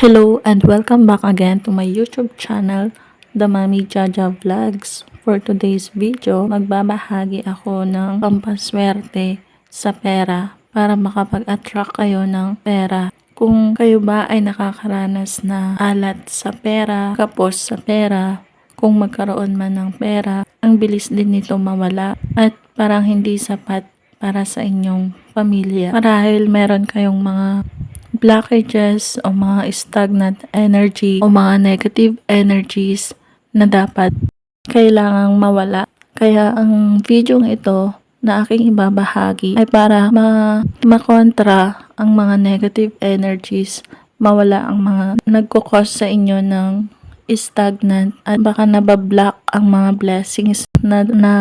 Hello and welcome back again to my YouTube channel, The Mami Jaja Vlogs. For today's video, magbabahagi ako ng pampaswerte sa pera para makapag-attract kayo ng pera. Kung kayo ba ay nakakaranas na alat sa pera, kapos sa pera, kung magkaroon man ng pera, ang bilis din nito mawala at parang hindi sapat para sa inyong pamilya. Marahil meron kayong mga blockages o mga stagnant energy o mga negative energies na dapat kailangang mawala. Kaya ang video ito na aking ibabahagi ay para ma makontra ang mga negative energies, mawala ang mga nagkukos sa inyo ng stagnant at baka nabablock ang mga blessings na, na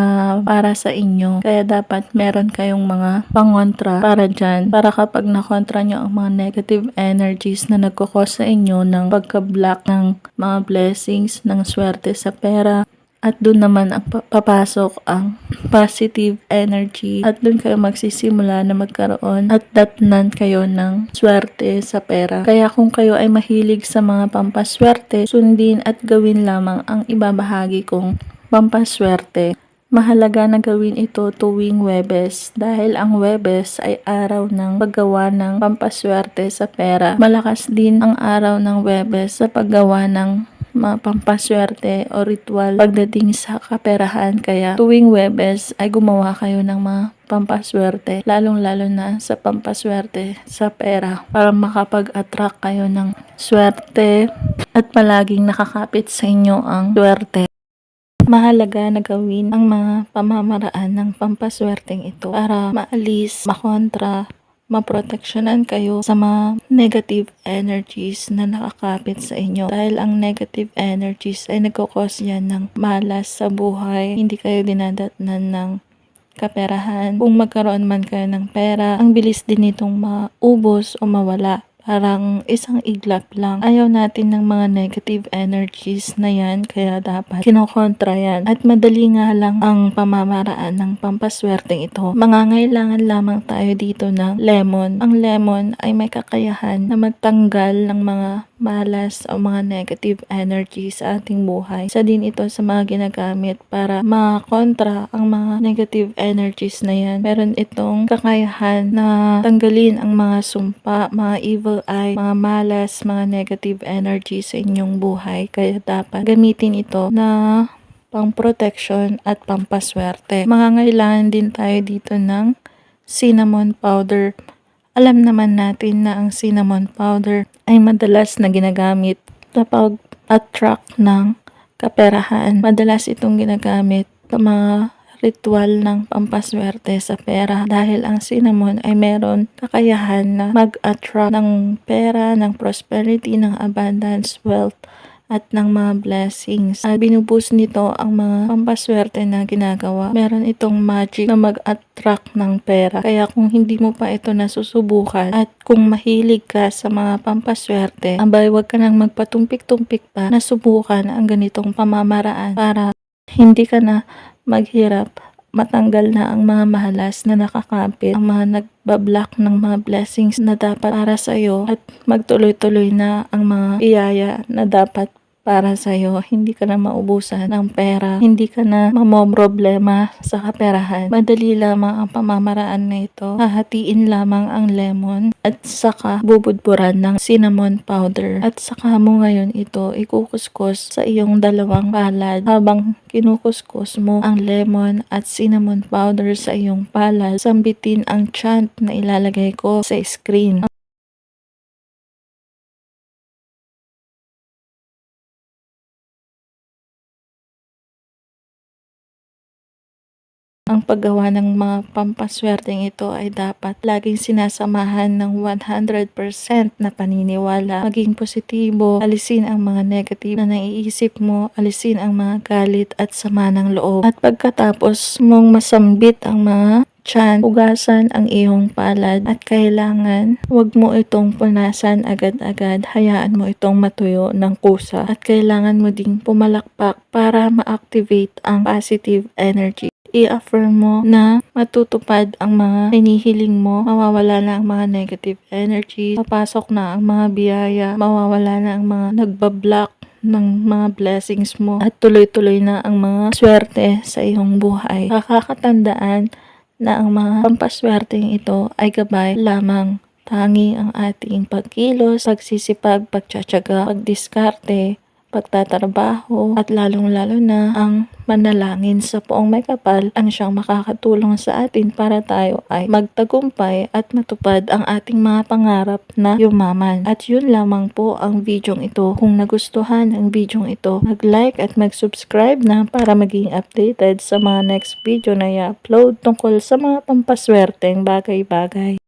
para sa inyo. Kaya dapat meron kayong mga pangontra para dyan. Para kapag nakontra nyo ang mga negative energies na nagkukos sa inyo ng pagka-block ng mga blessings, ng swerte sa pera, at doon naman ang pa- papasok ang positive energy at doon kayo magsisimula na magkaroon at datnan kayo ng swerte sa pera. Kaya kung kayo ay mahilig sa mga pampaswerte, sundin at gawin lamang ang ibabahagi kong pampaswerte. Mahalaga na gawin ito tuwing Webes dahil ang Webes ay araw ng paggawa ng pampaswerte sa pera. Malakas din ang araw ng Webes sa paggawa ng pampaswerte o ritual pagdating sa kaperahan. Kaya tuwing Webes ay gumawa kayo ng mga pampaswerte, lalong-lalo na sa pampaswerte sa pera para makapag-attract kayo ng swerte at palaging nakakapit sa inyo ang swerte. Mahalaga na gawin ang mga pamamaraan ng pampaswerteng ito para maalis, makontra, maproteksyonan kayo sa mga negative energies na nakakapit sa inyo. Dahil ang negative energies ay nagkakos yan ng malas sa buhay. Hindi kayo dinadatnan ng kaperahan. Kung magkaroon man kayo ng pera, ang bilis din itong maubos o mawala. Parang isang iglap lang. Ayaw natin ng mga negative energies na yan, kaya dapat kinokontra yan. At madali nga lang ang pamamaraan ng pampaswerteng ito. Mangangailangan lamang tayo dito ng lemon. Ang lemon ay may kakayahan na magtanggal ng mga malas o mga negative energy sa ating buhay. Isa din ito sa mga ginagamit para makontra ang mga negative energies na yan. Meron itong kakayahan na tanggalin ang mga sumpa, mga evil eye, mga malas, mga negative energy sa inyong buhay. Kaya dapat gamitin ito na pang protection at pampaswerte. Mangangailangan din tayo dito ng cinnamon powder alam naman natin na ang cinnamon powder ay madalas na ginagamit sa pag-attract ng kaperahan. Madalas itong ginagamit sa mga ritual ng pampaswerte sa pera dahil ang cinnamon ay meron kakayahan na mag-attract ng pera, ng prosperity, ng abundance, wealth, at ng mga blessings. At binubus nito ang mga pampaswerte na ginagawa. Meron itong magic na mag-attract ng pera. Kaya kung hindi mo pa ito nasusubukan at kung mahilig ka sa mga pampaswerte, abay wag ka nang magpatumpik-tumpik pa na subukan ang ganitong pamamaraan para hindi ka na maghirap matanggal na ang mga mahalas na nakakapit, ang mga nagbablock ng mga blessings na dapat para sa iyo at magtuloy-tuloy na ang mga iyaya na dapat para sa iyo. Hindi ka na maubusan ng pera, hindi ka na mamomroblema sa kaperahan. Madali lamang ang pamamaraan na ito. Hahatiin lamang ang lemon at saka bubudburan ng cinnamon powder. At saka mo ngayon ito ikukuskus sa iyong dalawang palad habang kinukuskus mo ang lemon at cinnamon powder sa iyong palad. Sambitin ang chant na ilalagay ko sa screen. Ang paggawa ng mga pampaswerteng ito ay dapat laging sinasamahan ng 100% na paniniwala. Maging positibo, alisin ang mga negative na naiisip mo, alisin ang mga galit at sama ng loob. At pagkatapos mong masambit ang mga tiyan, ugasan ang iyong palad at kailangan wag mo itong punasan agad-agad, hayaan mo itong matuyo ng kusa at kailangan mo ding pumalakpak para ma-activate ang positive energy. I-affirm mo na matutupad ang mga hinihiling mo, mawawala na ang mga negative energy, papasok na ang mga biyaya, mawawala na ang mga nagbablock ng mga blessings mo. At tuloy-tuloy na ang mga swerte sa iyong buhay. Kakakatandaan na ang mga pampaswerteng ito ay gabay lamang. Tangi ang ating pagkilos, pagsisipag, pagtsatsaga, pagdiskarte, pagtatrabaho at lalong-lalo na ang manalangin sa poong may kapal ang siyang makakatulong sa atin para tayo ay magtagumpay at matupad ang ating mga pangarap na yumaman. At yun lamang po ang videong ito. Kung nagustuhan ang videong ito, mag-like at mag-subscribe na para maging updated sa mga next video na i-upload tungkol sa mga pampaswerteng bagay-bagay.